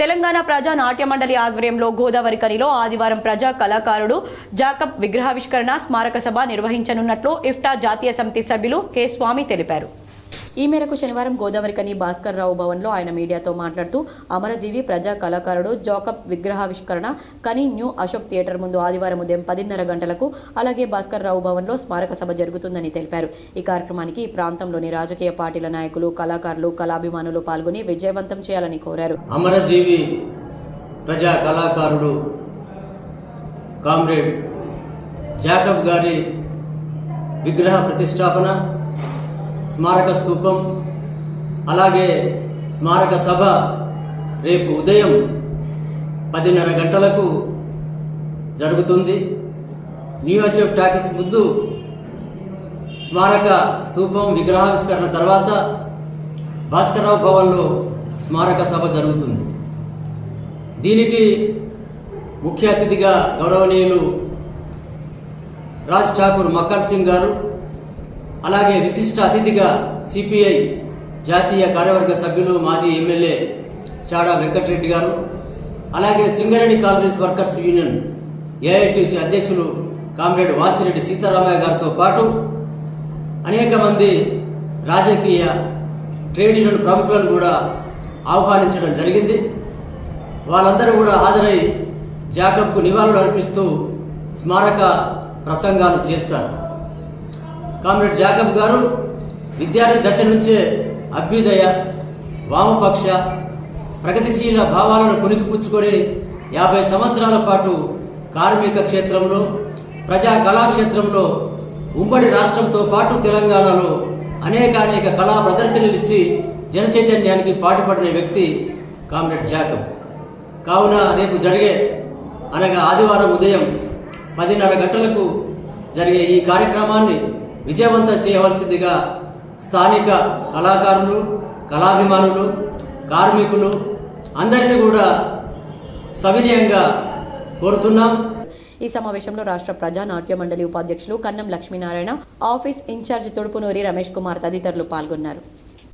తెలంగాణ ప్రజా నాట్య మండలి ఆధ్వర్యంలో గోదావరి కనిలో ఆదివారం ప్రజా కళాకారుడు జాకబ్ విగ్రహావిష్కరణ స్మారక సభ నిర్వహించనున్నట్లు ఇఫ్టా జాతీయ సమితి సభ్యులు కె స్వామి తెలిపారు. ఈ మేరకు శనివారం గోదావరికని భాస్కర్ రావు భవన్లో ఆయన మీడియాతో మాట్లాడుతూ అమరజీవి ప్రజా కళాకారుడు జాకబ్ విగ్రహావిష్కరణ కని న్యూ అశోక్ థియేటర్ ముందు ఆదివారం ఉదయం పదిన్నర గంటలకు అలాగే భాస్కర్ రావు భవన్లో స్మారక సభ జరుగుతుందని తెలిపారు. ఈ కార్యక్రమానికి ఈ ప్రాంతంలోని రాజకీయ పార్టీల నాయకులు కళాకారులు కళాభిమానులు పాల్గొని విజయవంతం చేయాలని కోరారు. అమరజీవి ప్రజా కళాకారుడు కామ్రేడ్ జాకబ్ గారి విగ్రహ ప్రతిష్టాపన స్మారక స్తూపం అలాగే స్మారక సభ రేపు ఉదయం పదిన్నర గంటలకు జరుగుతుంది. న్యూ అశోక్ టాకీస్ ముందు స్మారక స్తూపం విగ్రహావిష్కరణ తర్వాత భాస్కర్రావు భవన్లో స్మారక సభ జరుగుతుంది. దీనికి ముఖ్య అతిథిగా గౌరవనీయులు రాజ్ ఠాకూర్ మక్కర్ సింగ్ గారు అలాగే విశిష్ట అతిథిగా సిపిఐ జాతీయ కార్యవర్గ సభ్యులు మాజీ ఎమ్మెల్యే చాడా వెంకటరెడ్డి గారు అలాగే Singareni Congress workers union AITC అధ్యక్షులు కామ్రేడ్ వాసిరెడ్డి సీతారామయ్య గారితో పాటు అనేక మంది రాజకీయ ట్రేడ్ యూనియన్ ప్రముఖులను కూడా ఆహ్వానించడం జరిగింది. వాళ్ళందరూ కూడా హాజరై జాకబ్కు నివాళులు అర్పిస్తూ స్మారక ప్రసంగాలు చేస్తారు. కామ్రేడ్ జాకబ్ గారు విద్యార్థి దశ నుంచే అభ్యుదయ వామపక్ష ప్రగతిశీల భావాలను పుణికిపుచ్చుకొని యాభై సంవత్సరాల పాటు కార్మిక క్షేత్రంలో ప్రజా కళాక్షేత్రంలో ఉమ్మడి రాష్ట్రంతో పాటు తెలంగాణలో అనేక అనేక కళా ప్రదర్శనలు ఇచ్చి జనచైతన్యానికి పాటుపడిన వ్యక్తి కామ్రేడ్ జాకబ్. కావున రేపు జరిగే అనగా ఆదివారం ఉదయం పదిన్నర గంటలకు జరిగే ఈ కార్యక్రమాన్ని విజయవంతం చేయవలసిందిగా స్థానిక కళాకారులు కళాభిమానులు కార్మికులు అందరినీ కూడా సవినయంగా కోరుతున్నాం. ఈ సమావేశంలో రాష్ట్ర ప్రజా నాట్య మండలి ఉపాధ్యక్షులు Kannam Lakshminarayana office in charge Thodupunuri Ramesh Kumar తదితరులు పాల్గొన్నారు.